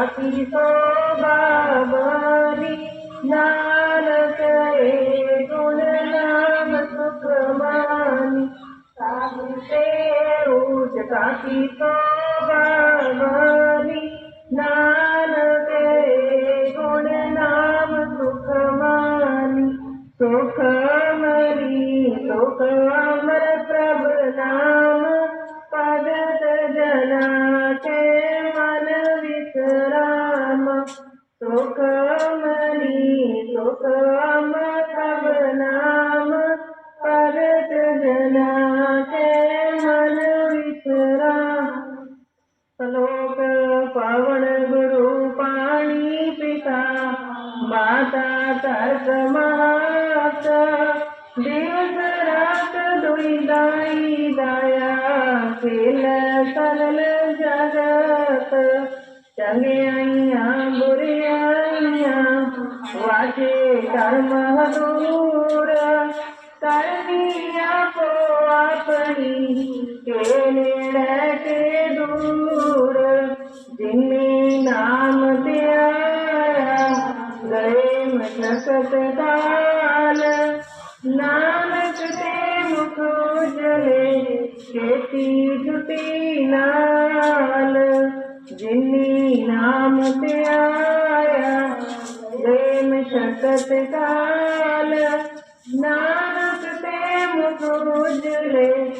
રાખી તો બાબરી નાન કરે ગુણ નામ સુખમાની સાહિતે ઉજ તો બાબરી નાન पवन गुरु पाणी पिता माता तास महात दिवस रात दुई दाई दाया खेल सरल जगत. चले आईया बुरिया आईया वाचे कर्म दूर. करनी आपो के निर्णय ਨਾਮ ਦਿਆ ਗਏ ਮਨਸਤ ਦਾਲ ਨਾਨਕ ਤੇ ਮੁਖ ਜਲੇ ਨਾਮ ਤੇ ਸ਼ਕਤ ਕਾਲ। ਨਾਨਕ ਤੇ ਮੁਖ ਜਲੇ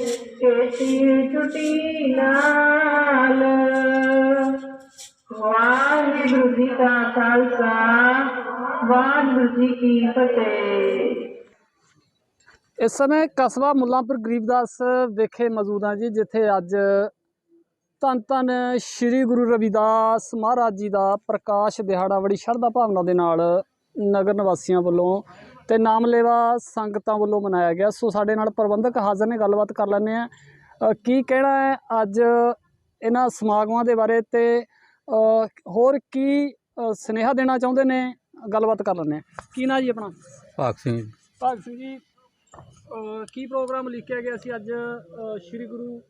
ਵਾਹਿਗੁਰੂ ਖਾਲਸਾ, ਵਾਹਿਗੁਰੂ ਜੀ ਕੀ ਫਤਿਹ। ਇਸ ਸਮੇਂ ਕਸਬਾ ਮੁੱਲਾਂਪੁਰ ਗਰੀਬਦਾਸ ਵਿਖੇ ਮੌਜੂਦ ਹਾਂ ਜੀ, ਜਿੱਥੇ ਅੱਜ ਧੰਨ ਧੰਨ ਸ੍ਰੀ ਗੁਰੂ ਰਵਿਦਾਸ ਮਹਾਰਾਜ ਜੀ ਦਾ ਪ੍ਰਕਾਸ਼ ਦਿਹਾੜਾ, ਬੜੀ ਸ਼ਰਧਾ ਭਾਵਨਾ ਦੇ ਨਾਲ ਨਗਰ ਨਿਵਾਸੀਆਂ ਵੱਲੋਂ ਤੇ ਨਾਮਲੇਵਾ ਸੰਗਤਾਂ ਵੱਲੋਂ ਮਨਾਇਆ ਗਿਆ। ਸੋ ਸਾਡੇ ਨਾਲ ਪ੍ਰਬੰਧਕ ਹਾਜ਼ਰ ਨੇ, ਗੱਲਬਾਤ ਕਰ ਲੈਂਦੇ ਆ ਕੀ ਕਹਿਣਾ ਹੈ ਅੱਜ ਇਹਨਾਂ ਸਮਾਗਮਾਂ ਦੇ ਬਾਰੇ ਤੇ ਹੋਰ ਕੀ ਸੁਨੇਹਾ ਦੇਣਾ ਚਾਹੁੰਦੇ ਨੇ ਗੱਲਬਾਤ ਕਰ ਲੈਂਦੇ ਆ ਕੀ ਨਾਂ ਜੀ ਆਪਣਾ? ਭਾਗ ਸਿੰਘ ਭਾਗ ਸਿੰਘ ਜੀ ਅਹ ਕੀ ਪ੍ਰੋਗਰਾਮ ਲਿਖਿਆ ਗਿਆ ਸੀ ਅੱਜ ਅਹ ਸ੍ਰੀ ਗੁਰੂ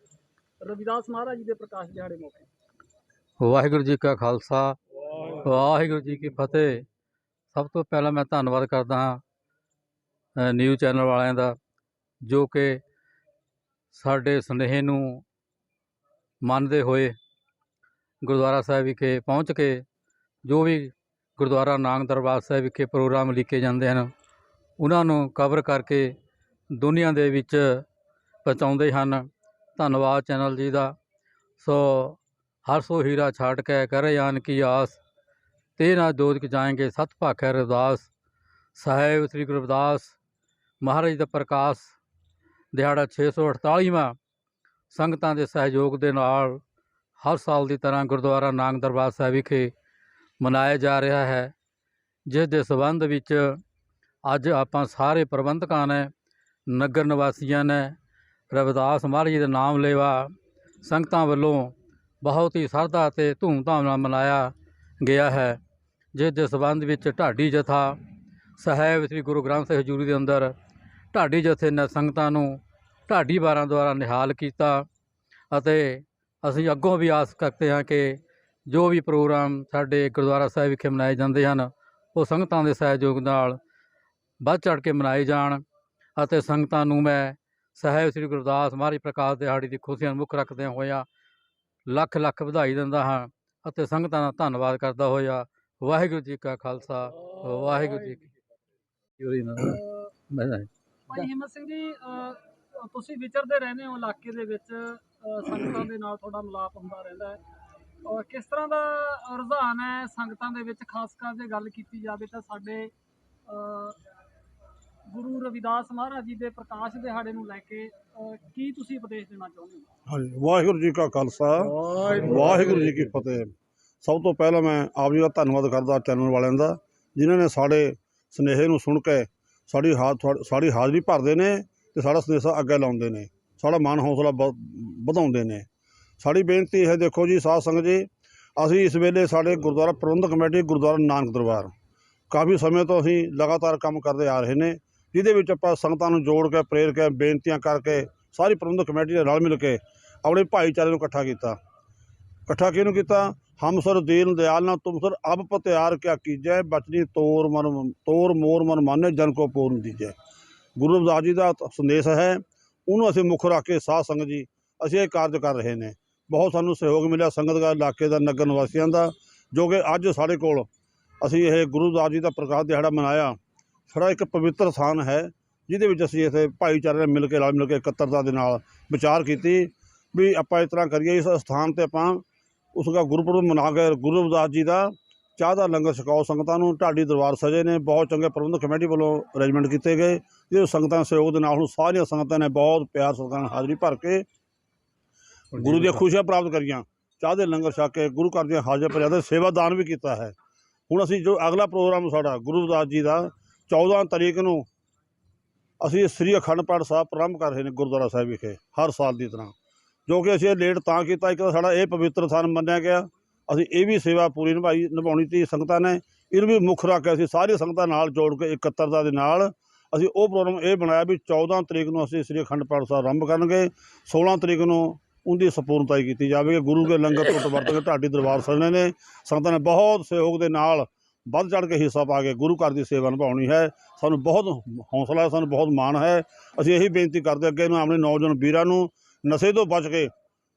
ਰਵਿਦਾਸ ਮਹਾਰਾਜ ਜੀ ਦੇ ਪ੍ਰਕਾਸ਼ ਦਿਹਾੜੇ ਮੌਕੇ? ਵਾਹਿਗੁਰੂ ਜੀ ਕਾ ਖਾਲਸਾ ਵਾਹਿਗੁਰੂ ਜੀ ਕੀ ਫਤਿਹ। ਸਭ ਤੋਂ ਪਹਿਲਾਂ ਮੈਂ ਧੰਨਵਾਦ ਕਰਦਾ ਹਾਂ ਅ, ਨਿਊਜ਼ ਚੈਨਲ ਵਾਲਿਆਂ ਦਾ ਜੋ ਕਿ ਸਾਡੇ ਸੁਨੇਹੇ ਨੂੰ ਮੰਨਦੇ ਹੋਏ ਗੁਰਦੁਆਰਾ ਸਾਹਿਬ ਵਿਖੇ ਪਹੁੰਚ ਕੇ ਜੋ ਵੀ ਗੁਰਦੁਆਰਾ ਨਾਨਕ ਦਰਬਾਰ ਸਾਹਿਬ ਵਿਖੇ ਪ੍ਰੋਗਰਾਮ ਲਿਖੇ ਜਾਂਦੇ ਹਨ, ਉਹਨਾਂ ਨੂੰ ਕਵਰ ਕਰਕੇ ਦੁਨੀਆ ਦੇ ਵਿੱਚ ਪਹੁੰਚਾਉਂਦੇ ਹਨ। ਧੰਨਵਾਦ ਚੈਨਲ ਜੀ ਦਾ। ਸੋ ਹਰ ਸੋ ਹੀਰਾ ਛਾਟ ਕੇ ਕਰੇ ਆਨ ਕੀ ਆਸ। ਤੇ ਨਾ ਦੋਦਕ ਜਾਏਗੇ ਸਤ ਭਾਖੈ ਰਵਿਦਾਸ। ਸਾਹਿਬ ਸ੍ਰੀ ਗੁਰੂ ਰਵਿਦਾਸ ਮਹਾਰਾਜ ਦਾ ਪ੍ਰਕਾਸ਼। ਦਿਹਾੜਾ 648ਵਾਂ ਸੰਗਤਾਂ ਦੇ ਸਹਿਯੋਗ ਦੇ ਨਾਲ ਹਰ ਸਾਲ ਦੀ ਤਰ੍ਹਾਂ ਗੁਰਦੁਆਰਾ ਨਾਨਕ ਦਰਬਾਰ ਸਾਹਿਬ ਵਿਖੇ ਮਨਾਇਆ ਜਾ ਰਿਹਾ ਹੈ, ਜਿਸ ਦੇ ਸਬੰਧ ਵਿੱਚ ਅੱਜ ਆਪਾਂ ਸਾਰੇ ਪ੍ਰਬੰਧਕਾਂ ਨੇ, ਨਗਰ ਨਿਵਾਸੀਆਂ ਨੇ, ਰਵਿਦਾਸ ਮਹਾਰਾਜ ਜੀ ਦਾ ਨਾਮ ਲੇਵਾ ਸੰਗਤਾਂ ਵੱਲੋਂ ਬਹੁਤ ਹੀ ਸਰਧਾ ਅਤੇ ਧੂਮਧਾਮ ਨਾਲ ਮਨਾਇਆ ਗਿਆ ਹੈ, ਜਿਸ ਦੇ ਸਬੰਧ ਵਿੱਚ ਢਾਡੀ ਜਥਾ ਸਾਹਿਬ ਸ੍ਰੀ ਗੁਰੂ ਗ੍ਰੰਥ ਸਾਹਿਬ ਹਜ਼ੂਰੀ ਦੇ ਅੰਦਰ ਢਾਡੀ ਜਥੇ ਨੇ ਸੰਗਤਾਂ ਨੂੰ ਢਾਡੀ ਵਾਰਾਂ ਦੁਆਰਾ ਨਿਹਾਲ ਕੀਤਾ ਅਤੇ ਅਸੀਂ ਅੱਗੋਂ ਵੀ ਆਸ ਕਰਦੇ ਹਾਂ ਕਿ ਜੋ ਵੀ ਪ੍ਰੋਗਰਾਮ ਸਾਡੇ ਗੁਰਦੁਆਰਾ ਸਾਹਿਬ ਵਿਖੇ ਮਨਾਏ ਜਾਂਦੇ ਹਨ ਉਹ ਸੰਗਤਾਂ ਦੇ ਸਹਿਯੋਗ ਨਾਲ ਵੱਧ ਚੜ੍ਹ ਕੇ ਮਨਾਏ ਜਾਣ ਅਤੇ ਸੰਗਤਾਂ ਨੂੰ ਮੈਂ ਸਾਹਿਬ ਸ੍ਰੀ ਗੁਰਦਾਸ ਮਹਾਰਾਜ ਪ੍ਰਕਾਸ਼ ਦਿਹਾੜੀ ਦੀ ਖੁਸ਼ੀਆਂ ਨੂੰ ਮੁੱਖ ਰੱਖਦਿਆਂ ਹੋਇਆਂ ਲੱਖ ਲੱਖ ਵਧਾਈ ਦਿੰਦਾ ਹਾਂ ਅਤੇ ਸੰਗਤਾਂ ਦਾ ਧੰਨਵਾਦ ਕਰਦਾ ਹੋਇਆ ਵਾਹਿਗੁਰੂ ਜੀ ਕਾ ਖਾਲਸਾ ਵਾਹਿਗੁਰੂ ਜੀ ਕੀ ਫਤਿਹ। ਮੈਂ ਭਾਈ ਹਿੰਮਤ ਸਿੰਘ ਜੀ ਤੁਸੀਂ ਵਿਚਰਦੇ ਰਹਿੰਦੇ ਹੋ ਇਲਾਕੇ ਦੇ ਵਿੱਚ ਸੰਗਤਾਂ ਦੇ ਨਾਲ ਤੁਹਾਡਾ ਮਿਲਾਪ ਹੁੰਦਾ ਰਹਿੰਦਾ ਹੈ। ਔਰ ਕਿਸ ਤਰ੍ਹਾਂ ਦਾ ਰੁਝਾਨ ਹੈ ਸੰਗਤਾਂ ਦੇ ਵਿੱਚ? ਖਾਸ ਕਰ ਜੇ ਗੱਲ ਕੀਤੀ ਜਾਵੇ ਤਾਂ ਸਾਡੇ ਗੁਰੂ ਰਵਿਦਾਸ ਮਹਾਰਾਜ ਜੀ ਦੇ ਪ੍ਰਕਾਸ਼ ਦਿਹਾੜੇ ਨੂੰ ਲੈ ਕੇ ਕੀ ਤੁਸੀਂ ਉਪਦੇਸ਼ ਦੇਣਾ ਚਾਹੁੰਦੇ ਹੋ ਹਾਂਜੀ ਵਾਹਿਗੁਰੂ ਜੀ ਕਾ ਖਾਲਸਾ। ਵਾਹਿਗੁਰੂ। ਜੀ ਕੀ ਫਤਿਹ। ਸਭ ਤੋਂ ਪਹਿਲਾਂ ਮੈਂ ਆਪ ਜੀ ਦਾ ਧੰਨਵਾਦ ਕਰਦਾ ਚੈਨਲ ਵਾਲਿਆਂ ਦਾ ਜਿਨ੍ਹਾਂ ਨੇ ਸਾਡੇ ਸਨੇਹੇ ਨੂੰ ਸੁਣ ਕੇ ਸਾਡੀ ਸਾਡੀ ਹਾਜ਼ਰੀ ਭਰਦੇ ਨੇ ਤੇ ਸਾਡਾ ਸੰਦੇਸ਼ਾ ਅੱਗੇ ਲਾਉਂਦੇ ਨੇ। ਸਾਡਾ ਮਨ ਹੌਸਲਾ ਵ- ਵਧਾਉਂਦੇ ਨੇ। ਸਾਡੀ ਬੇਨਤੀ ਹੈ, ਦੇਖੋ ਜੀ, ਸਾਧ ਸੰਗਤ ਜੀ, ਅਸੀਂ ਇਸ ਵੇਲੇ ਸਾਡੇ ਗੁਰਦੁਆਰਾ ਪ੍ਰਬੰਧਕ ਕਮੇਟੀ, ਗੁਰਦੁਆਰਾ ਨਾਨਕ ਦਰਬਾਰ, ਕਾਫੀ ਸਮੇਂ ਤੋਂ ਅਸੀਂ ਲਗਾਤਾਰ ਕੰਮ ਕਰਦੇ ਆ ਰਹੇ ਨੇ, ਜਿਹਦੇ ਵਿੱਚ ਆਪਾਂ ਸੰਗਤਾਂ ਨੂੰ ਜੋੜ ਕੇ, ਪ੍ਰੇਰ ਕੇ, ਬੇਨਤੀਆਂ ਕਰਕੇ ਸਾਰੀ ਪ੍ਰਬੰਧਕ ਕਮੇਟੀ ਦੇ ਨਾਲ ਮਿਲ ਕੇ ਆਪਣੇ ਭਾਈਚਾਰੇ ਨੂੰ ਇਕੱਠਾ ਕੀਤਾ। ਇਕੱਠਾ ਕਿਹਨੂੰ ਕੀਤਾ? ਹਮ ਸਰ ਦੀਨ ਦਿਆਲ ਨਾ, ਤੁਮ ਸਰ ਅਬ ਪਤਿਆਰ ਕਿਆ ਕੀਜੈ, ਬਚਨੀ ਤੋਰ ਮਨ, ਤੋਰ ਮੋਰ ਮਨ ਮਾਨੇ, ਜਨ ਕੋ ਪੂਰਨ ਦੀਜੈ। ਗੁਰੂ ਰਵਿਦਾਸ ਜੀ ਦਾ ਸੰਦੇਸ਼ ਹੈ, ਉਹਨੂੰ ਅਸੀਂ ਮੁੱਖ ਰੱਖ ਕੇ ਸਾਧ ਸੰਗਤ ਜੀ, ਅਸੀਂ ਇਹ ਕਾਰਜ ਕਰ ਰਹੇ ਨੇ। ਬਹੁਤ ਸਾਨੂੰ ਸਹਿਯੋਗ ਮਿਲਿਆ ਸੰਗਤ ਇਲਾਕੇ ਦਾ, ਨਗਰ ਨਿਵਾਸੀਆਂ ਦਾ, ਜੋ ਕਿ ਅੱਜ ਸਾਡੇ ਕੋਲ ਅਸੀਂ ਇਹ ਗੁਰੂ ਰਵਿਦਾਸ ਜੀ ਦਾ ਪ੍ਰਕਾਸ਼ ਦਿਹਾੜਾ ਮਨਾਇਆ। ਸਾਡਾ ਇੱਕ ਪਵਿੱਤਰ ਸਥਾਨ ਹੈ, ਜਿਹਦੇ ਵਿੱਚ ਅਸੀਂ ਇੱਥੇ ਭਾਈਚਾਰੇ ਨਾਲ ਮਿਲ ਕੇ, ਰਲ ਮਿਲ ਕੇ ਇਕੱਤਰਤਾ ਦੇ ਨਾਲ ਵਿਚਾਰ ਕੀਤੀ। ਵੀ ਆਪਾਂ ਇਸ ਤਰ੍ਹਾਂ ਕਰੀਏ, ਇਸ ਸਥਾਨ ਤੇ ਆਪਾਂ ਉਸ ਦਾ ਗੁਰਪੁਰਬ ਮਨਾ ਕੇ ਗੁਰੂ ਰਵਿਦਾਸ ਜੀ ਦਾ ਚਾਹ ਦਾ ਲੰਗਰ ਛਕਾਓ। ਸੰਗਤਾਂ ਨੂੰ ਢਾਡੀ ਦਰਬਾਰ ਸਜੇ ਨੇ, ਬਹੁਤ ਚੰਗੇ ਪ੍ਰਬੰਧਕ ਕਮੇਟੀ ਵੱਲੋਂ ਅਰੇਂਜਮੈਂਟ ਕੀਤੇ ਗਏ। ਜਿਹਦੇ ਸੰਗਤਾਂ ਸਹਿਯੋਗ ਦੇ ਨਾਲ, ਹੁਣ ਸਾਰੀਆਂ ਸੰਗਤਾਂ ਨੇ ਬਹੁਤ ਪਿਆਰ ਸਤਿਕਾਰ ਹਾਜ਼ਰੀ ਭਰ ਕੇ ਗੁਰੂ ਦੀਆਂ ਖੁਸ਼ੀਆਂ ਪ੍ਰਾਪਤ ਕਰੀਆਂ। ਚਾਹ ਦੇ ਲੰਗਰ ਛਕ ਕੇ ਗੁਰੂ ਘਰ ਦੀਆਂ ਹਾਜ਼ਰ ਭਰਿਆ ਸੇਵਾ ਦਾਨ ਵੀ ਕੀਤਾ ਹੈ। ਹੁਣ ਅਸੀਂ ਜੋ ਅਗਲਾ ਪ੍ਰੋਗਰਾਮ ਸਾਡਾ ਗੁਰੂ ਰਵਿਦਾਸ ਜੀ ਦਾ 14 ਤਰੀਕ ਨੂੰ ਅਸੀਂ ਸ੍ਰੀ ਅਖੰਡ ਪਾਠ ਸਾਹਿਬ ਪ੍ਰਾਰੰਭ ਕਰ ਰਹੇ ਨੇ ਗੁਰਦੁਆਰਾ ਸਾਹਿਬ ਵਿਖੇ ਹਰ ਸਾਲ ਦੀ ਤਰ੍ਹਾਂ। ਜੋ ਕਿ ਅਸੀਂ ਇਹ ਲੇਟ ਤਾਂ ਕੀਤਾ ਇੱਕ ਤਾਂ ਸਾਡਾ ਇਹ ਪਵਿੱਤਰ ਸਥਾਨ ਮੰਨਿਆ ਗਿਆ। ਅਸੀਂ ਇਹ ਵੀ ਸੇਵਾ ਪੂਰੀ ਨਿਭਾਈ ਨਿਭਾਉਣੀ ਤੀ ਸੰਗਤਾਂ ਨੇ ਇਹਨੂੰ ਵੀ ਮੁੱਖ ਰੱਖ ਕੇ ਅਸੀਂ ਸਾਰੀਆਂ ਸੰਗਤਾਂ ਨਾਲ ਜੋੜ ਕੇ ਇਕੱਤਰਤਾ ਦੇ ਨਾਲ ਅਸੀਂ ਉਹ ਪ੍ਰੋਗਰਾਮ ਇਹ ਬਣਾਇਆ ਵੀ 14 ਤਰੀਕ ਨੂੰ ਅਸੀਂ ਸ੍ਰੀ ਅਖੰਡ ਪਾਠ ਸਾਹਿਬ ਆਰੰਭ ਕਰਨਗੇ 16 ਤਰੀਕ ਨੂੰ ਉਹਦੀ ਸੰਪੂਰਨਤਾਈ ਕੀਤੀ ਜਾਵੇਗੀ। ਗੁਰੂ ਦੇ ਲੰਗਰ ਤੋਂ ਵਰਤ ਕੇ ਢਾਡੀ ਦਰਬਾਰ ਸਜਣੇ ਨੇ। ਸੰਗਤਾਂ ਨੇ ਬਹੁਤ ਸਹਿਯੋਗ ਦੇ ਨਾਲ ਵੱਧ ਚੜ ਕੇ ਹਿੱਸਾ ਪਾ ਕੇ ਗੁਰੂ ਘਰ ਦੀ ਸੇਵਾ ਨਿਭਾਉਣੀ ਹੈ। ਸਾਨੂੰ ਬਹੁਤ ਹੌਸਲਾ ਹੈ, ਸਾਨੂੰ ਬਹੁਤ ਮਾਣ ਹੈ। ਅਸੀਂ ਇਹੀ ਬੇਨਤੀ ਕਰਦੇ ਅੱਗੇ ਨੂੰ ਆਪਣੇ ਨੌਜਵਾਨ ਵੀਰਾਂ ਨੂੰ ਨਸ਼ੇ ਤੋਂ ਬਚ ਕੇ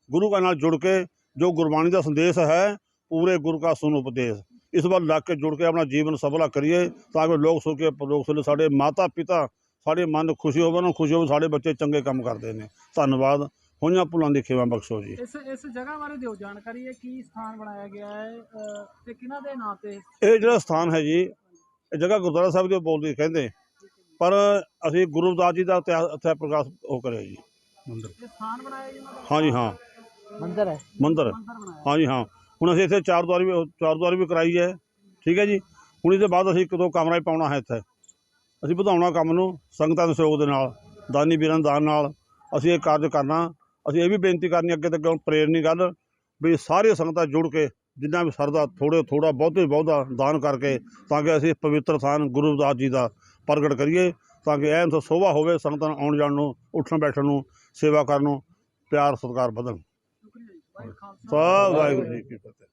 ਗੁਰੂ ਘਰ ਨਾਲ ਜੁੜ ਕੇ ਜੋ ਗੁਰਬਾਣੀ ਦਾ ਸੰਦੇਸ਼ ਹੈ, ਪੂਰੇ ਗੁਰੂ ਕਾ ਸੁਨ ਉਪਦੇਸ਼। ਇਸ ਵੱਲ ਲੱਗ ਕੇ ਜੁੜ ਕੇ ਆਪਣਾ ਜੀਵਨ ਸਫਲਾ ਕਰੀਏ ਤਾਂ ਕਿ ਲੋਕ ਸੁਣ ਕੇ ਲੋਕ ਸੁਣ ਸਾਡੇ ਮਾਤਾ ਪਿਤਾ ਸਾਡੇ ਮਨ ਖੁਸ਼ੀ ਹੋਵੇ ਖੁਸ਼ੀ ਹੋਵੇ, ਸਾਡੇ ਬੱਚੇ ਚੰਗੇ ਕੰਮ ਕਰਦੇ ਨੇ। ਧੰਨਵਾਦ। ਹੋਈਆਂ ਭੁੱਲਾਂ ਦੀ ਖੇਵਾ ਬਖਸ਼ੋ ਜੀ। ਇਸ ਇਸ ਜਗ੍ਹਾ ਬਾਰੇ ਦਿਓ ਜਾਣਕਾਰੀ ਹੈ ਕੀ ਸਥਾਨ ਬਣਾਇਆ ਗਿਆ ਹੈ ਤੇ ਕਿਹਨਾਂ ਦੇ ਨਾਂ ਤੇ? ਇਹ ਜਿਹੜਾ ਸਥਾਨ ਹੈ ਜੀ ਇਹ ਜਗ੍ਹਾ ਗੁਰਦੁਆਰਾ ਸਾਹਿਬ ਦੀ ਬੋਲਦੀ ਕਹਿੰਦੇ ਪਰ ਅਸੀਂ ਗੁਰੂ ਰਵਿਦਾਸ ਜੀ ਦਾ ਇਤਿਹਾਸ ਇੱਥੇ ਪ੍ਰਕਾਸ਼ ਉਹ ਕਰਿਆ ਜੀ। ਮੰਦਰ। ਇਹ ਸਥਾਨ ਬਣਾਇਆ ਜੀ ਉਹਨਾਂ ਦਾ? ਹਾਂਜੀ ਹਾਂ। ਮੰਦਰ ਹੈ। ਮੰਦਰ। ਮੰਦਿਰ ਬਣਾਇਆ। ਹਾਂਜੀ ਹਾਂ। ਹੁਣ ਅਸੀਂ ਇੱਥੇ ਚਾਰ ਦੁਆਰੀ ਵੀ ਚਾਰ ਦੁਆਰੀ ਵੀ ਕਰਾਈ ਹੈ। ਠੀਕ ਹੈ ਜੀ। ਹੁਣ ਇਹਦੇ ਬਾਅਦ ਅਸੀਂ ਇੱਕ ਦੋ ਕਮਰਾ ਹੀ ਪਾਉਣਾ ਹੈ ਇੱਥੇ। ਅਸੀਂ ਵਧਾਉਣਾ ਕੰਮ ਨੂੰ ਸੰਗਤਾਂ ਦੇ ਸਹਿਯੋਗ ਦੇ ਨਾਲ ਦਾਨੀ ਵੀਰਾਂ ਦੇ ਦਾਨ ਨਾਲ ਅਸੀਂ ਇਹ ਕਾਰਜ ਕਰਨਾ ਅਸੀਂ ਇਹ ਵੀ ਬੇਨਤੀ ਕਰਨੀ ਅੱਗੇ ਤੱਕ ਪ੍ਰੇਰ ਨਹੀਂ ਗੱਲ ਵੀ ਸਾਰੇ ਸੰਗਤਾਂ ਜੁੜ ਕੇ ਜਿੰਨਾ ਵੀ ਸਰਦਾ ਥੋੜੇ ਥੋੜਾ ਬਹੁਤੇ ਬਹੁਤਾ ਦਾਨ ਕਰਕੇ ਤਾਂ ਕਿ ਅਸੀਂ ਪਵਿੱਤਰ ਸਥਾਨ ਗੁਰੂ ਰਵਿਦਾਸ ਜੀ ਦਾ ਪ੍ਰਗਟ ਕਰੀਏ ਤਾਂ ਕਿ ਐਨ ਸੋਭਾ ਹੋਵੇ ਸੰਗਤਾਂ ਨੂੰ ਆਉਣ ਜਾਣ ਨੂੰ, ਉੱਠਣ ਬੈਠਣ ਨੂੰ, ਸੇਵਾ ਕਰਨ ਨੂੰ, ਪਿਆਰ ਸਤਿਕਾਰ ਵਧਣ। ਸਭ ਵਾਹਿਗੁਰੂ ਜੀ ਕੀ ਫਤਿਹ।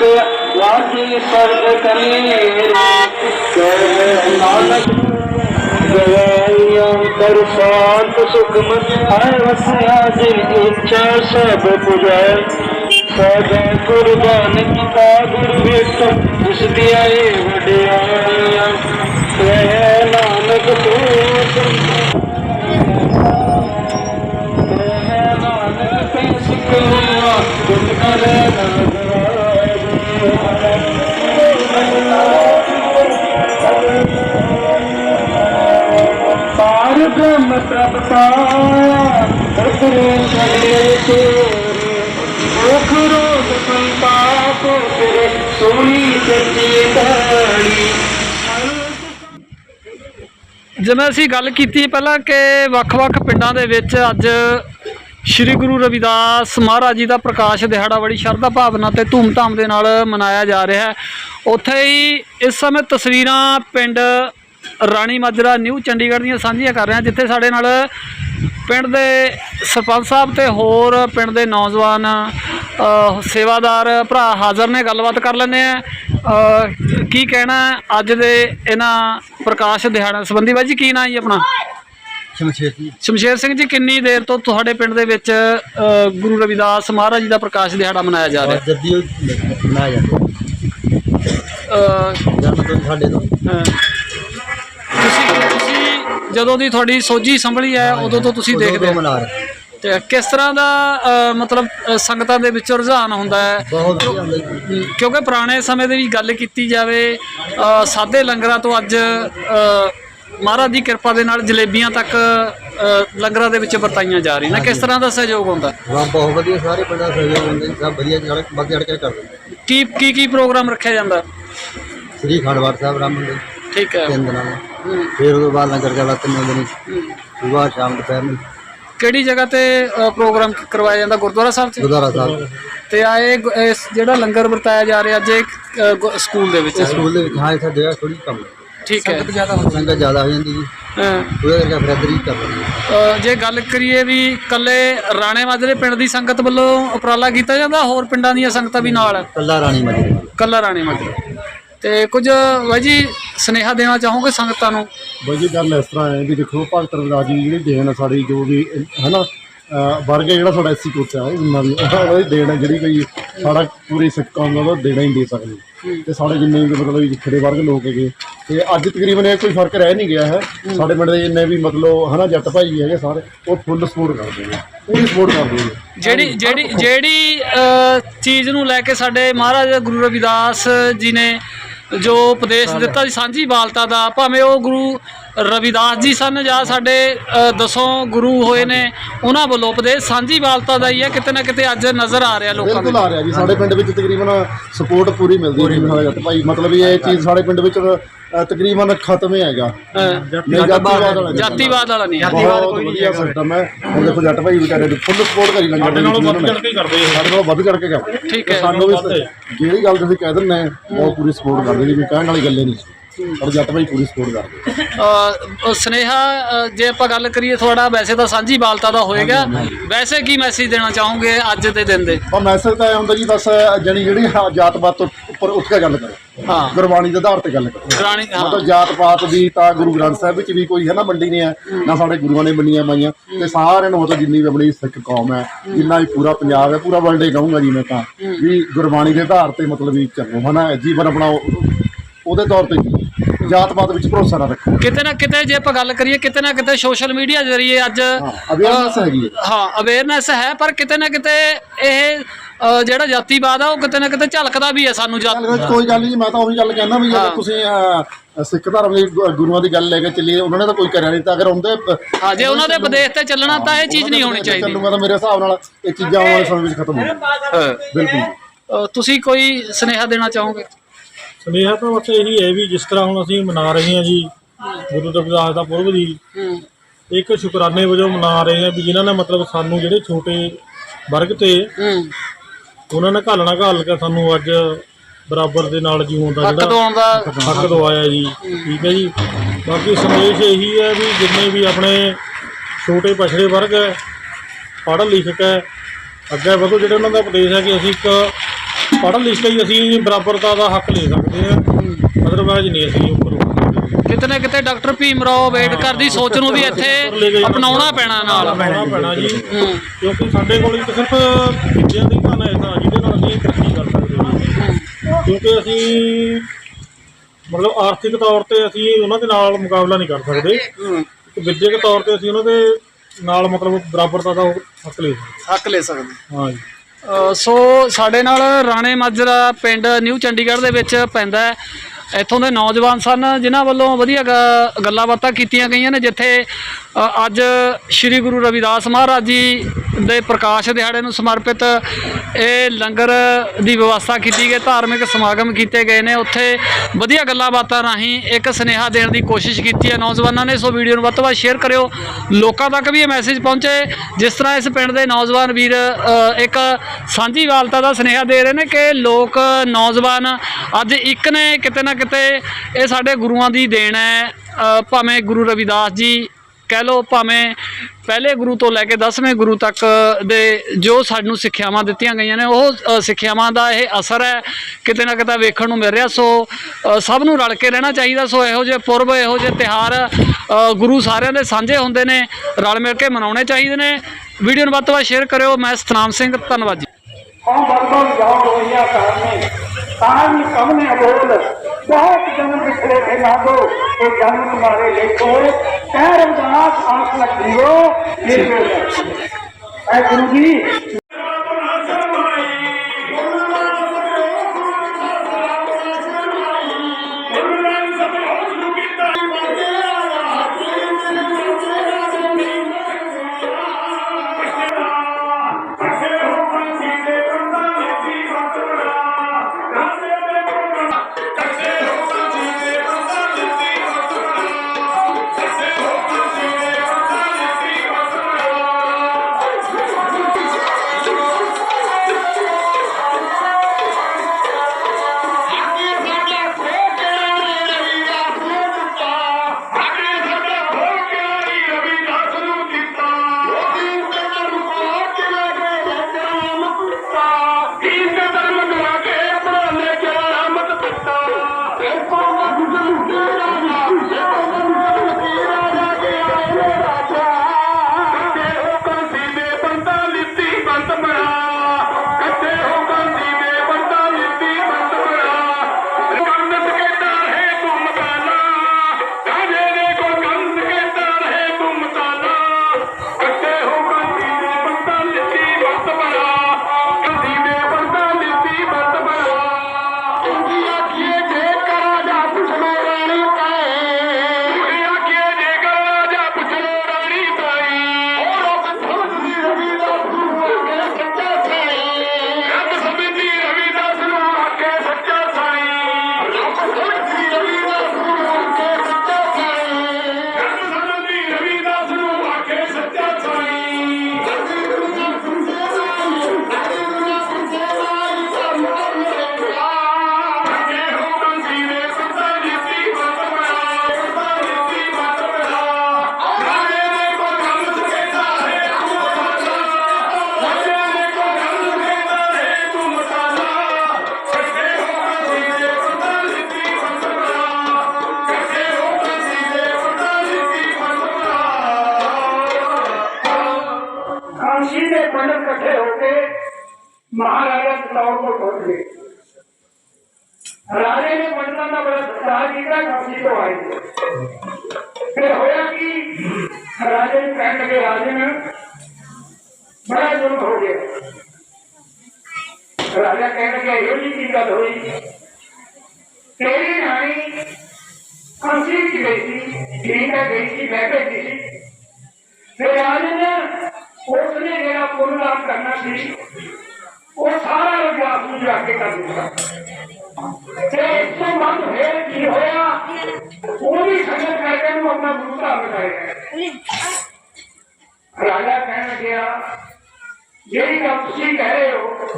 نان شانت سک اڇا سڀ پجائي سدا ڪرباني وڏي وڊيا نانڪ پوت ਬ੍ਰਹਮ ਪ੍ਰਭ ਪਾਇਆ ਤਤਰੇ ਛੜੇ ਤੇਰੇ। ਦੁਖ ਰੋਗ ਸੰਤਾਪ ਤੇਰੇ ਸੋਹਣੀ ਸੱਚੀ ਕਹਾਣੀ ਜਿਵੇਂ ਅਸੀਂ ਗੱਲ ਕੀਤੀ ਪਹਿਲਾਂ ਕਿ ਵੱਖ-ਵੱਖ ਪਿੰਡਾਂ ਦੇ ਵਿੱਚ ਅੱਜ ਸ੍ਰੀ ਗੁਰੂ ਰਵਿਦਾਸ ਮਹਾਰਾਜ ਜੀ ਦਾ ਪ੍ਰਕਾਸ਼ ਦਿਹਾੜਾ ਬੜੀ ਸ਼ਰਧਾ ਭਾਵਨਾ ਤੇ ਧੂਮ-ਧਾਮ ਦੇ ਨਾਲ ਮਨਾਇਆ ਜਾ ਰਿਹਾ ਹੈ। ਉੱਥੇ ਹੀ ਇਸ ਸਮੇਂ ਤਸਵੀਰਾਂ ਪਿੰਡ ਰਾਣੀ ਮਾਜਰਾ ਨਿਊ ਚੰਡੀਗੜ੍ਹ ਦੀਆਂ ਸਾਂਝੀਆਂ ਕਰ ਰਹੇ ਹਾਂ ਜਿੱਥੇ ਸਾਡੇ ਨਾਲ ਪਿੰਡ ਦੇ ਸਰਪੰਚ ਸਾਹਿਬ ਤੇ ਹੋਰ ਪਿੰਡ ਦੇ ਨੌਜਵਾਨ ਸੇਵਾਦਾਰ ਭਰਾ ਹਾਜ਼ਰ ਨੇ ਗੱਲਬਾਤ ਕਰ ਲੈਂਦੇ ਆ ਕੀ ਕਹਿਣਾ ਅੱਜ ਦੇ ਇਹਨਾਂ ਪ੍ਰਕਾਸ਼ ਦਿਹਾੜਾ ਸੰਬੰਧੀ? ਬਾਈ ਜੀ ਕੀ ਨਾਂ ਜੀ ਆਪਣਾ? ਸ਼ਮਸ਼ੇਰ ਜੀ। ਸ਼ਮਸ਼ੇਰ ਸਿੰਘ ਜੀ ਕਿੰਨੀ ਦੇਰ ਤੋਂ ਤੁਹਾਡੇ ਪਿੰਡ ਦੇ ਵਿੱਚ ਗੁਰੂ ਰਵਿਦਾਸ ਮਹਾਰਾਜ ਜੀ ਦਾ ਪ੍ਰਕਾਸ਼ ਦਿਹਾੜਾ ਮਨਾਇਆ ਜਾ ਰਿਹਾ? ਜੱਦੀ ਅ, ਜਨਮ ਤੋਂ ਸਾਡੇ ਤੋਂ। ਜਦੋਂ ਦੀ ਤੁਹਾਡੀ ਸੋਝੀ ਸੰਭਲੀ ਹੈ ਉਦੋਂ ਤੋਂ ਤੁਸੀਂ ਦੇਖਦੇ ਹੋ। ਮਨਾ ਰਹੇ। ਤੇ ਕਿਸ ਤਰ੍ਹਾਂ ਦਾ ਅ, ਮਤਲਬ ਅ, ਸੰਗਤਾਂ ਦੇ ਵਿੱਚ ਰੁਝਾਨ ਹੁੰਦਾ ਹੈ? ਬਹੁਤ ਵਧੀਆ ਕਿਉਂਕਿ ਪੁਰਾਣੇ ਸਮੇਂ ਦੀ ਵੀ ਗੱਲ ਕੀਤੀ ਜਾਵੇ ਅ, ਸਾਦੇ ਲੰਗਰਾਂ ਤੋਂ ਅੱਜ ਅ, ਮਹਾਰਾਜ ਦੀ ਕਿਰਪਾ ਦੇ ਨਾਲ ਜਲੇਬੀਆਂ ਤੱਕ ਅ, ਲੰਗਰਾਂ ਦੇ ਵਿੱਚ ਵਰਤਾਈਆਂ ਜਾ ਰਹੀਆਂ। ਨੇ ਕਿਸ ਤਰ੍ਹਾਂ ਦਾ ਸਹਿਯੋਗ ਹੁੰਦਾ? ਬਹੁਤ ਵਧੀਆ। ਸਾਰੇ ਪਿੰਡਾਂ ਦਾ ਸਹਿਯੋਗ ਹੁੰਦੇ ਜੀ, ਸਭ ਵਧੀਆ ਜੜ ਬਾਕੀ ਅੜ ਕੇ ਕਰਦੇ ਕੀ ਕੀ ਕੀ ਪ੍ਰੋਗਰਾਮ ਰੱਖਿਆ ਜਾਂਦਾ? ਸ੍ਰੀ ਖੰਡਵਾਰ ਸਾਹਿਬ ਰਾਮ ਦੇ ਠੀਕ ਹੈ। ਤਿੰਨ ਦਿਨਾਂ ਦਾ। ਫਿਰ ਉਹਦੇ ਬਾਅਦ ਲੰਗਰ ਚੱਲਦਾ ਤਿੰਨ ਦਿਨ। ਸੁਬਾਹ ਸ਼ਾਮ ਦੁਪਹਿਰ ਨੂੰ। ਕਿਹੜੀ ਜਗ੍ਹਾ ਤੇ ਅ, ਪ੍ਰੋਗਰਾਮ ਕਰਵਾਇਆ ਜਾਂਦਾ? ਗੁਰਦੁਆਰਾ ਸਾਹਿਬ 'ਚ? ਗੁਰਦੁਆਰਾ ਸਾਹਿਬ। ਤੇ ਆਏ ਗ- ਇਸ ਜਿਹੜਾ ਲੰਗਰ ਵਰਤਾਇਆ ਜਾ ਰਿਹਾ ਅੱਜ ਇਹ ਅ, ਗੁ- ਸਕੂਲ ਦੇ ਵਿੱਚ ਸਕੂਲ ਦੇ ਵਿੱਚ ਹਾਂ ਇੱਥੇ ਜਗ੍ਹਾ ਥੋੜੀ ਕੰਮ। ਠੀਕ ਹੈ। ਸੰਗਤ ਜ਼ਿਆਦਾ ਹੋ ਜਾਂਦੀ। ਜੀ। ਹਾਂ। ਉਹਦੇ ਕਰਕੇ ਬਰਾਦਰੀ ਕਰ ਰਹੀ ਹੈ। ਅ, ਜੇ ਗੱਲ ਕਰੀਏ ਵੀ ਕੱਲੇ ਰਾਣੇ ਮਾਜਰੇ ਪਿੰਡ ਦੀ ਸੰਗਤ ਵੱਲੋਂ ਉਪਰਾਲਾ ਕੀਤਾ ਜਾਂਦਾ? ਹੋਰ ਪਿੰਡਾਂ ਦੀਆਂ ਸੰਗਤਾਂ ਵੀ ਨਾਲ? ਕੱਲਾ ਰਾਣੀ ਮੱਜੀ ਕੱਲਾ ਰਾਣੇ ਮਾਜਰੇ। ਤੇ ਕੁਝ ਬਾਈ ਜੀ ਸੁਨੇਹਾ ਦੇਣਾ ਚਾਹੋਗੇ ਸੰਗਤਾਂ ਨੂੰ? ਬਾਈ ਜੀ ਗੱਲ ਇਸ ਤਰ੍ਹਾਂ ਹੈ ਵੀ ਦੇਖੋ ਭਗਤ ਰਵਿਦਾਸ ਜੀ ਜਿਹੜੀ ਦੇਣ ਆ ਸਾਡੀ ਜੋ ਵੀ ਹੈ ਨਾ ਅਹ ਵਰਗ ਜਿਹੜਾ ਸਾਡਾ ਐਸੀ ਕੋਚਾ ਹੈ ਉਹਨਾਂ ਦੀ ਉਹਨਾਂ ਦੀ ਦੇਣ ਹੈ ਜਿਹੜੀ ਕੋਈ ਸਾਡਾ ਪੂਰੀ ਸਿੱਖ ਕੌਮ ਦਾ ਉਹਦਾ ਦੇਣਾ ਹੀ ਦੇ ਸਕਦੇ। ਤੇ ਸਾਡੇ ਜਿੰਨੇ ਵੀ ਮਤਲਬ ਵਿਛੜੇ ਵਰਗ ਲੋਕ ਹੈਗੇ ਤੇ ਅੱਜ ਤਕਰੀਬਨ ਇਹ ਕੋਈ ਫ਼ਰਕ ਰਹਿ ਨਹੀਂ ਗਿਆ ਹੈ। ਸਾਡੇ ਪਿੰਡ ਦੇ ਜਿੰਨੇ ਵੀ ਮਤਲਬ ਹਨਾ ਜੱਟ ਭਾਈ ਹੈਗੇ ਸਾਰੇ ਉਹ ਫੁੱਲ ਸਪੋਰਟ ਕਰਦੇ ਨੇ। ਪੂਰੀ ਸਪੋਰਟ ਕਰਦੇ ਨੇ। ਜਿਹੜੀ ਜਿਹੜੀ ਜਿਹੜੀ ਚੀਜ਼ ਨੂੰ ਲੈ ਕੇ ਸਾਡੇ ਮਹਾਰਾਜ ਗੁਰੂ ਰਵਿਦਾਸ ਜੀ ਨੇ ਜੋ ਉਪਦੇਸ਼ ਦਿੱਤਾ ਸੀ ਸਾਂਝੀ ਬਾਲਤਾ ਦਾ ਭਾਵੇਂ ਉਹ ਗੁਰੂ ਰਵਿਦਾਸ ਜੀ ਸਨ ਜਾਂ ਸਾਡੇ ਦਸੋਂ ਗੁਰੂ ਹੋਏ ਨੇ ਉਹਨਾਂ ਵੱਲੋਂ ਉਪਦੇਸ਼ ਸਾਂਝੀ ਬਾਲਤਾ ਦਾ ਹੀ ਹੈ ਕਿਤੇ ਨਾ ਕਿਤੇ ਅੱਜ ਨਜ਼ਰ ਆ ਰਿਹਾ ਲੋਕਾਂ ਬਿਲਕੁਲ ਨੂੰ ਆ ਰਿਹਾ ਜੀ ਸਾਡੇ ਪਿੰਡ ਵਿੱਚ ਤਕਰੀਬਨ ਸਪੋਰਟ ਪੂਰੀ ਮਿਲਦੀ ਹੈ ਜਿਵੇਂ ਜੱਟ ਭਾਈ ਮਤਲਬ ਇਹ ਚੀਜ਼ ਸਾਡੇ ਪਿੰਡ ਵਿੱਚ ਤਕਰੀਬਨ ਖਤਮ ਹੀ ਹੈਗਾ। ਨਹੀਂ ਜਾਤੀਵਾਦ ਵਾਲਾ ਨਹੀਂ। ਜਾਤੀਵਾਦ ਵਾਲਾ ਨਹੀਂ ਹੈ। ਬਹੁਤ ਵਧੀਆ ਸਿਸਟਮ ਹੈ। ਹੁਣ ਦੇਖੋ ਜੱਟ ਭਾਈ ਵਿਚਾਰੇ ਦੀ ਫੁੱਲ ਸਪੋਰਟ ਕਰੀ ਜਾਂਦੇ ਸਾਡੇ ਨਾਲੋਂ ਵੱਧ ਚੜ ਕੇ ਕਰਦੇ ਸਾਡੇ ਨਾਲੋਂ ਵੱਧ ਚੜ ਕੇ ਕਰਦੇ। ਠੀਕ ਹੈ। ਸਾਨੂੰ ਵੀ ਜਿਹੜੀ ਗੱਲ ਤੁਸੀਂ ਕਹਿ ਦਿੰਦੇ ਉਹ ਪੂਰੀ ਸਪੋਰਟ ਕਰਦੇ ਜੀ ਕੋਈ ਕਹਿਣ ਵਾਲੀ ਗੱਲ ਹੀ ਨਹੀਂ। ਪਰ ਜੱਟ ਭਾਈ ਪੂਰੀ ਸਪੋਰਟ ਕਰਦੇ ਅ, ਸੁਨੇਹਾ ਅ, ਜੇ ਆਪਾਂ ਗੱਲ ਕਰੀਏ ਤੁਹਾਡਾ ਵੈਸੇ ਤਾਂ ਸਾਂਝੀ ਬਾਲਤਾ ਦਾ ਹੋਏਗਾ। ਵੈਸੇ ਕੀ ਮੈਸੇਜ ਦੇਣਾ ਚਾਹੋਗੇ ਅੱਜ ਦੇ ਦਿਨ ਦੇ? ਪਰ ਮੈਸੇਜ ਤਾਂ ਇਹ ਹੁੰਦਾ ਜੀ ਬਸ ਜਣੀ ਜਿਹੜੀ ਹਾਂ ਜਾਤ-ਪਾਤ ਤੋਂ ਉੱਪਰ ਉੱਠ ਕੇ ਗੱਲ ਕਰੋ। ਹਾਂ। ਗੁਰਬਾਣੀ ਦੇ ਆਧਾਰ ਤੇ ਗੱਲ ਕਰੋ। ਰਾਣੀ ਹਾਂ। ਮਤਲਬ ਜਾਤ ਪਾਤ ਦੀ ਤਾਂ ਗੁਰੂ ਗ੍ਰੰਥ ਸਾਹਿਬ ਵਿੱਚ ਵੀ ਕੋਈ ਹੈ ਨਾ ਮੰਡੀ ਨਹੀਂ ਹੈ ਨਾ ਸਾਡੇ ਗੁਰੂਆਂ ਨੇ ਮੰਡੀਆਂ ਪਾਈਆਂ। ਤੇ ਸਾਰਿਆਂ ਨੂੰ ਮਤਲਬ ਜਿੰਨੀ ਵੀ ਆਪਣੀ ਸਿੱਖ ਕੌਮ ਹੈ ਜਿੰਨਾ ਵੀ ਪੂਰਾ ਪੰਜਾਬ ਹੈ ਪੂਰਾ ਵਰਲਡ ਹੀ ਕਹੂੰਗਾ ਜੀ ਮੈਂ ਤਾਂ ਵੀ ਗੁਰਬਾਣੀ ਦੇ ਆਧਾਰ ਤੇ ਮਤਲਬ ਵੀ ਚੱਲੋ ਹਨਾ? ਜੀਵਨ ਆਪਣਾ ਉਹ- ਉਹਦੇ ਤੌਰ ਤੇ ਜੀਓ। ਜਾਤ ਪਾਤ ਵਿੱਚ ਭਰੋਸਾ ਨਾ ਰੱਖੋ। ਕਿਤੇ ਨਾ ਕਿਤੇ ਜੇ ਆਪਾਂ ਗੱਲ ਕਰੀਏ ਕਿਤੇ ਨਾ ਕਿਤੇ ਸੋਸ਼ਲ ਮੀਡੀਆ ਜ਼ਰੀਏ ਅੱਜ ਅਵੇਅਰਨੈਸ ਹੈਗੀ ਹੈ। ਹਾਂ ਅਵੇਅਰਨੈਸ ਹੈ ਪਰ ਕਿਤੇ ਨਾ ਕਿਤੇ ਇਹ ਜਿਹੜਾ ਜਾਤੀਵਾਦ ਆ ਉਹ ਕਿਤੇ ਨਾ ਕਿਤੇ ਝਲਕਦਾ ਵੀ ਹੈ ਸਾਨੂੰ ਜਾਤ ਗੱਲ ਵਿੱਚ ਕੋਈ ਗੱਲ ਨਹੀਂ ਮੈਂ ਤਾਂ ਉਹੀ ਗੱਲ ਕਹਿੰਦਾ ਵੀ ਜੇ ਤੁਸੀਂ ਅਹ, ਸਿੱਖ ਧਰਮ ਦੇ ਗੁ- ਗੁਰੂਆਂ ਦੀ ਗੱਲ ਲੈ ਕੇ ਚੱਲੀਏ ਉਹਨਾਂ ਨੇ ਤਾਂ ਕੋਈ ਕਰਿਆ ਨਹੀਂ ਤਾਂ ਅਗਰ ਹੁੰਦੇ ਹਾਂ ਜੇ ਉਹਨਾਂ ਦੇ ਉਪਦੇਸ਼ ਤੇ ਚੱਲਣਾ ਤਾਂ ਇਹ ਚੀਜ਼ ਨਹੀਂ ਹੋਣੀ ਚਾਹੀਦੀ। ਚੱਲੂਗਾ ਤਾਂ ਮੇਰੇ ਹਿਸਾਬ ਨਾਲ ਇਹ ਚੀਜ਼ਾਂ ਆਉਣ ਵਾਲੇ ਸਮੇਂ ਵਿੱਚ ਖਤਮ ਹੋ ਜਾਣਗੀਆਂ। ਬਿਲਕੁਲ ਤੁਸੀਂ ਕੋਈ ਸੁਨੇਹਾ ਦੇਣਾ ਚਾਹੋਗੇ? ਸੁਨੇਹਾ ਤਾਂ ਬਸ ਇਹੀ ਹੈ ਵੀ ਜਿਸ ਤਰ੍ਹਾਂ ਹੁਣ ਅਸੀਂ ਮਨਾ ਰਹੇ ਹਾਂ ਜੀ ਗੁਰੂ ਰਵਿਦਾਸ ਦਾ ਪੁਰਬ ਜੀ ਹੂੰ। ਇੱਕ ਸ਼ੁਕਰਾਨੇ ਵਜੋਂ ਮਨਾ ਰਹੇ ਹਾਂ ਵੀ ਜਿਨ੍ਹਾਂ ਨੇ ਮਤਲਬ ਸਾਨੂੰ ਜਿਹੜੇ ਛੋਟੇ ਵਰਗ ਤੇ ਉਹਨਾਂ ਨੇ ਘਾਲਣਾ ਘਾਲ ਕੇ ਸਾਨੂੰ ਅੱਜ ਬਰਾਬਰ ਦੇ ਨਾਲ ਜੀਉਣ ਦਾ ਜਿਹੜਾ ਦਾ ਹੱਕ ਦਵਾਇਆ ਜੀ ਠੀਕ ਹੈ ਜੀ। ਬਾਕੀ ਸੰਦੇਸ਼ ਇਹੀ ਹੈ ਵੀ ਜਿੰਨੇ ਵੀ ਆਪਣੇ ਛੋਟੇ ਪਛੜੇ ਵਰਗ ਹੈ ਪੜ੍ਹ ਲਿਖ ਕੇ ਅੱਗੇ ਵਧੋ ਜਿਹੜੇ ਉਹਨਾਂ ਦਾ ਉਪਦੇਸ਼ ਹੈ ਕਿ ਅਸੀਂ ਇੱਕ ਪੜ੍ਹ ਲਿਖ ਕੇ ਹੀ ਅਸੀਂ ਬਰਾਬਰਤਾ ਦਾ ਹੱਕ ਲੈ ਸਕਦੇ ਹਾਂ। ਅਦਰਵਾਇਜ਼ ਨਹੀਂ ਅਸੀਂ ਉੱਪਰ ਉੱਠ ਸਕਦੇ ਕਿਤੇ ਡਾਕਟਰ ਭੀਮ ਰਾਓ ਅੰਬੇਡਕਰ ਦੀ ਸੋਚ ਨੂੰ ਵੀ ਇੱਥੇ ਅਪਣਾਉਣਾ ਪੈਣਾ। ਨਾਲ। ਅਪਣਾਉਣਾ ਪੈਣਾ ਜੀ। ਹੂੰ। ਕਿਉਂਕਿ ਸਾਡੇ ਕੋਲ ਇੱਕ ਸਿਰਫ ਵਿਦਿਆ ਦੀ ਧਨ ਹੈ ਤਾਂ ਜਿਹਦੇ ਨਾਲ ਅਸੀਂ ਤਰੱਕੀ ਕਰ ਸਕਦੇ ਹਾਂ। ਕਿਉਂਕਿ ਅਸੀਂ ਮਤਲਬ ਆਰਥਿਕ ਤੌਰ ਤੇ ਅਸੀਂ ਉਹਨਾਂ ਦੇ ਨਾਲ ਮੁਕਾਬਲਾ ਨਹੀਂ ਕਰ ਸਕਦੇ। ਇੱਕ ਵਿਦਿਅਕ ਤੌਰ ਤੇ ਅਸੀਂ ਉਹਨਾਂ ਦੇ ਨਾਲ ਮਤਲਬ ਬਰਾਬਰਤਾ ਦਾ ਹੱਕ ਲੈ ਸਕਦੇ ਹੱਕ ਲੈ ਸਕਦੇ ਹਾਂ। ਜੀ। ਅ, ਸੋ ਸਾਡੇ ਨਾਲ ਰਾਣੇ ਮਾਜਰਾ ਪਿੰਡ ਨਿਊ ਚੰਡੀਗੜ੍ਹ ਦੇ ਵਿੱਚ ਪੈਂਦਾ ਹੈ। ਇੱਥੋਂ ਦੇ ਨੌਜਵਾਨ ਸਨ, ਜਿਨ੍ਹਾਂ ਵੱਲੋਂ ਵਧੀਆ ਗ- ਗੱਲਾਂ ਬਾਤਾਂ ਕੀਤੀਆਂ ਗਈਆਂ ਨੇ, ਜਿੱਥੇ ਅੱਜ ਸ੍ਰੀ ਗੁਰੂ ਰਵਿਦਾਸ ਮਹਾਰਾਜ ਜੀ ਦੇ ਪ੍ਰਕਾਸ਼ ਦਿਹਾੜੇ ਨੂੰ ਸਮਰਪਿਤ ਇਹ ਲੰਗਰ ਦੀ ਵਿਵਸਥਾ ਕੀਤੀ ਗਈ, ਧਾਰਮਿਕ ਸਮਾਗਮ ਕੀਤੇ ਗਏ ਨੇ। ਉੱਥੇ ਵਧੀਆ ਗੱਲਾਂ ਬਾਤਾਂ ਰਾਹੀਂ ਇੱਕ ਸੁਨੇਹਾ ਦੇਣ ਦੀ ਕੋਸ਼ਿਸ਼ ਕੀਤੀ ਹੈ। ਨੌਜਵਾਨਾਂ ਨੇ ਸੋ ਵੀਡੀਓ ਨੂੰ ਵੱਧ ਤੋਂ ਵੱਧ ਸ਼ੇਅਰ ਕਰਿਓ। ਲੋਕਾਂ ਤੱਕ ਵੀ ਇਹ ਮੈਸੇਜ ਪਹੁੰਚੇ। ਜਿਸ ਤਰ੍ਹਾਂ ਇਸ ਪਿੰਡ ਦੇ ਨੌਜਵਾਨ ਵੀਰ ਇੱਕ ਸਾਂਝੀ ਵਾਲਤਾ ਦਾ ਸੁਨੇਹਾ ਦੇ ਰਹੇ ਨੇ ਕਿ ਲੋਕ, ਨੌਜਵਾਨ ਅੱਜ ਇੱਕ ਨੇ ਕਿਤੇ ਨਾ ਕਿਤੇ ਇਹ ਸਾਡੇ ਗੁਰੂਆਂ ਦੀ ਦੇਣ ਹੈ। ਭਾਵੇਂ ਗੁਰੂ ਰਵਿਦਾਸ ਜੀ ਕਹਿ ਲਓ ਭਾਵੇਂ ਪਹਿਲੇ ਗੁਰੂ ਤੋਂ ਲੈ ਕੇ 10ਵੇਂ ਗੁਰੂ ਤੱਕ ਦੇ ਜੋ ਸਾਨੂੰ ਸਿੱਖਿਆਵਾਂ ਦਿੱਤੀਆਂ ਗਈਆਂ ਨੇ, ਉਹ ਸਿੱਖਿਆਵਾਂ ਦਾ ਇਹ ਅਸਰ ਹੈ। ਕਿਤੇ ਨਾ ਕਿਤੇ ਵੇਖਣ ਨੂੰ ਮਿਲ ਰਿਹਾ। ਸੋ ਸਭ ਨੂੰ ਰਲ ਕੇ ਰਹਿਣਾ ਚਾਹੀਦਾ। ਸੋ, ਇਹੋ ਜਿਹੇ ਪੁਰਬ, ਇਹੋ ਜਿਹੇ ਤਿਹਾਰ ਗੁਰੂ ਸਾਰਿਆਂ ਦੇ ਸਾਂਝੇ ਹੁੰਦੇ ਨੇ। ਰਲ ਮਿਲ ਕੇ ਮਨਾਉਣੇ ਚਾਹੀਦੇ ਨੇ। ਵੀਡੀਓ ਨੂੰ ਵੱਧ ਤੋਂ ਵੱਧ ਸ਼ੇਅਰ ਕਰਿਓ। ਮੈਂ ਸਤਨਾਮ ਸਿੰਘ, ਧੰਨਵਾਦ او مردم جاؤ رویا کہانی کہانی کم نے بول بہت جنم بکھرے تھے دو تو جنم مارے لے کو خیر اداس آنکھ لگ دیو یہ اے گرو جی، ਰਾਜੇ ਨੇ ਪੰਡਤਾਂ ਦਾ ਬੜਾ ਸਤਿਕਾਰ ਕੀਤਾ ਕਾਂਸ਼ੀ ਤੋਂ ਆਏ ਫਿਰ ਹੋਇਆ ਕਿ ਰਾਜੇ ਨੂੰ ਕਹਿਣ ਲੱਗੇ ਰਾਜਨ ਬੜਾ ਜ਼ੁਲਮ ਹੋ ਗਿਆ ਰਾਜਾ ਕਹਿਣ ਲੱਗਾ ਇਹੋ ਜਿਹੀ ਕੀ ਗੱਲ ਹੋਈ ਤੇਰੀ ਰਾਣੀ ਕਾਂਸ਼ੀ ਵਿੱਚ ਗਈ ਸੀ ਠੀਕ ਹੈ ਗਈ ਸੀ ਮੈਂ ਭੇਜੀ ਸੀ ਫਿਰ ਰਾਜਨ ਉਸਨੇ ਜਿਹੜਾ ਪੁਨਰਾਮ ਕਰਨਾ ਸੀ ਉਹ ਸਾਰਾ ਰਜਾਸ ਨੂੰ ਜਾ ਕੇ ਕਰ ਦਿੱਤਾ ਤੇ ਇਸ ਤੋਂ ਬਾਅਦ ਫਿਰ ਕੀ ਹੋਇਆ? ਉਹ ਸੰਗਤ ਕਰਕੇ ਨੂੰ ਆਪਣਾ ਗੁਰੂ ਧਾਰ ਬਣਾਇਆ ਰਾਜਾ ਕਹਿਣ ਲੱਗਿਆ ਜਿਹੜੀ ਗੱਲ ਤੁਸੀਂ ਕਹਿ ਰਹੇ ਹੋ,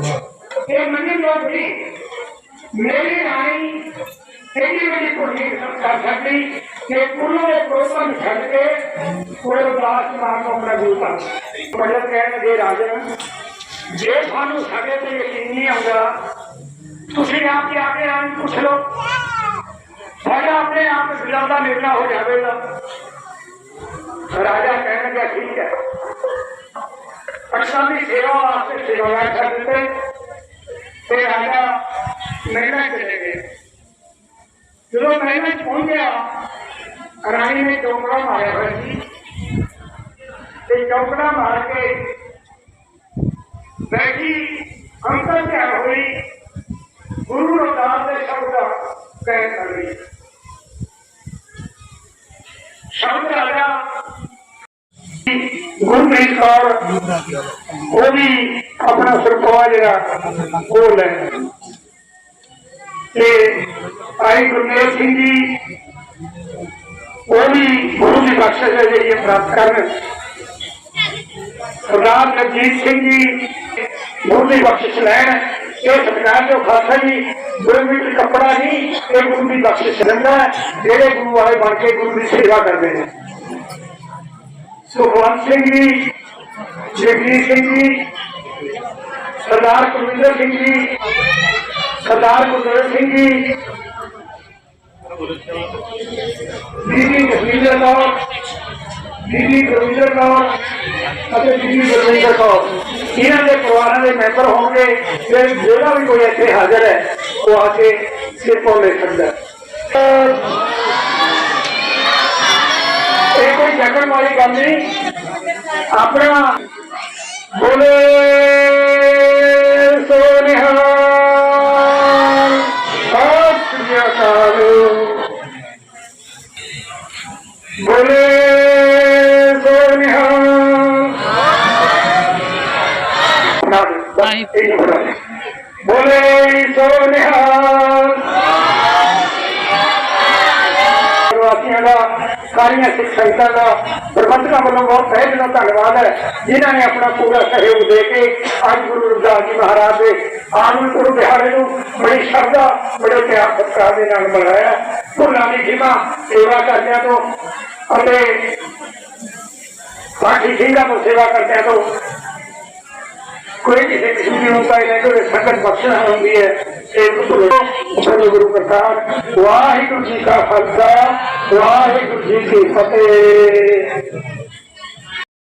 ਇਹ ਮੰਨੀ ਲੋ ਵੀ ਮੇਰੀ ਰਾਣੀ ਕਿਹੜੀ ਮੇਰੀ ਕੁੜੀ ਕਰ ਸਕਦੀ ਕਿ ਕੁੱਲੋਂ ਦੇ ਪ੍ਰੋਗਰਾਮ ਛੱਡ ਕੇ ਕੋਈ ਉਦਾਸ ਮਾਰ ਨੂੰ ਆਪਣਾ ਗੁਰੂ ਕਰ ਮਤਲਬ ਕਹਿਣਗੇ ਰਾਜਨ ਜੇ ਸਾਨੂੰ ਸਾਡੇ ਤੇ ਯਕੀਨ ਨਹੀਂ ਆਉਂਦਾ ਤੁਸੀਂ ਆਪ ਹੀ ਆ ਕੇ ਆਂ ਪੁੱਛ ਲਓ। ਸਾਡਾ ਆਪਣੇ ਆਪ ਦਿਲਾਂ ਦਾ ਨਿਰਣਾ ਹੋ ਜਾਵੇਗਾ ਰਾਜਾ ਕਹਿਣ ਲੱਗਾ, ਠੀਕ ਹੈ। ਅਸਾਂ ਦੀ ਸੇਵਾ ਵਾਸਤੇ ਸੇਵਾ ਕਰ ਦਿੱਤੇ। ਤੇ ਰਾਜਾ ਮਹਿਲਾਂ ਚਲੇ ਗਏ। ਜਦੋਂ ਮਹਿਲਾਂ ਚ ਪਹੁੰਚ ਗਿਆ, ਰਾਣੀ ਨੇ ਚੌਂਕੜਾ ਮਾਰਿਆ ਹੋਇਆ ਸੀ। ਤੇ ਚੌਂਕੜਾ ਮਾਰ ਕੇ ਬੈਠੀ ਅੰਦਰ ਧਿਆਨ ਹੋਈ ਗੁਰੂ ਰਵਿਦਾਸ ਦੇ ਸ਼ਬਦ ਕਹਿ ਕਰ ਰਹੀ ਸ਼ਬਦ ਰਾਜਾ ਗੁਰਮੀਤ ਕੌਰ ਉਹ ਵੀ ਆਪਣਾ ਸਰਪਵਾ ਜਿਹੜਾ ਉਹ ਲੈ ਤੇ ਆਈ ਗੁਰਮੇਲ ਸਿੰਘ ਜੀ ਉਹ ਵੀ ਗੁਰੂ ਦੀ ਬਖਸ਼ਿਸ਼ ਹੈ ਜਿਹੜੀ ਇਹ ਪ੍ਰਾਪਤ ਕਰਨ ਸਰਦਾਰ ਜਗਜੀਤ ਸਿੰਘ ਜੀ ਗੁਰੂ ਦੀ ਬਖਸ਼ਿਸ਼ ਲੈਣ ਇਹ ਸਰਕਾਰ ਜੋ ਖਾਲਸਾ ਜੀ ਗੁਰੂ ਵਿੱਚ ਕੱਪੜਾ ਨਹੀਂ ਇਹ ਗੁਰੂ ਦੀ ਬਖਸ਼ਿਸ਼ ਦਿੰਦਾ ਹੈ, ਜਿਹੜੇ ਗੁਰੂ ਵਾਲੇ ਬਣ ਕੇ ਗੁਰੂ ਦੀ ਸੇਵਾ ਕਰਦੇ ਨੇ ਸੁਖਵੰਤ ਸਿੰਘ ਜੀ ਜਗਜੀਤ ਸਿੰਘ ਜੀ ਸਰਦਾਰ ਕੁਲਵਿੰਦਰ ਸਿੰਘ ਜੀ ਸਰਦਾਰ ਗੁਰਦੇਵ ਸਿੰਘ ਜੀ ਬੀਬੀ ਜਸਵਿੰਦਰ ਕੌਰ ਬੀਬੀ ਗੁਰਵਿੰਦਰ ਕੌਰ ਅਤੇ ਬੀਬੀ ਗੁਰਵਿੰਦਰ ਕੌਰ ਇਹਨਾਂ ਦੇ ਪਰਿਵਾਰਾਂ ਦੇ ਮੈਂਬਰ ਹੋਣਗੇ ਤੇ ਜਿਹੜਾ ਵੀ ਕੋਈ ਇੱਥੇ ਹਾਜ਼ਰ ਹੈ, ਉਹ ਆ ਕੇ ਸਿਰਫੋਂ ਲੈ ਸਕਦਾ ਇਹ ਕੋਈ ਜਗਣ ਵਾਲੀ ਗੱਲ ਨਹੀਂ। ਆਪਣਾ ਬੋਲੇ ਨਾ ਬਸ ਇਹ ਨਹੀਂ ਬੋਲਣਾ। ਬੋਲੇ ਸੋਨਿਹਾਲ ਵਾਸੀਆਂ ਦਾ ਸਾਰੀਆਂ ਸਿੱਖ ਸੰਗਤਾਂ ਦਾ ਪ੍ਰਬੰਧਕਾਂ ਵੱਲੋਂ ਬਹੁਤ ਤਹਿ ਦਿਲੋਂ ਧੰਨਵਾਦ ਹੈ ਜਿਨ੍ਹਾਂ ਨੇ ਆਪਣਾ ਪੂਰਾ ਸਹਿਯੋਗ ਦੇ ਕੇ ਅੱਜ ਗੁਰੂ ਰਵਿਦਾਸ ਜੀ ਮਹਾਰਾਜ ਦੇ ਆਗਮਨ ਗੁਰੂ ਦਿਹਾੜੇ ਨੂੰ ਬੜੀ ਸ਼ਰਧਾ ਬੜੇ ਪਿਆਰ ਸਤਿਕਾਰ ਦੇ ਨਾਲ ਮਨਾਇਆ ਭੁੱਲਾਂ ਕੋਈ ਕਿਸੇ ਕਿਸਮ ਦੀ ਹੁੰਦਾ ਹੈ ਕੋਈ ਸੰਗਤ ਬਖਸ਼ਣਾ ਹੁੰਦੀ ਹੈ। ਇਹ ਗੁਰੂ ਸਤਿ ਗੁਰੂ ਪ੍ਰਸਾਦ, ਵਾਹਿਗੁਰੂ ਜੀ ਕਾ ਖਾਲਸਾ, ਵਾਹਿਗੁਰੂ ਜੀ ਕੀ ਫਤਿਹ।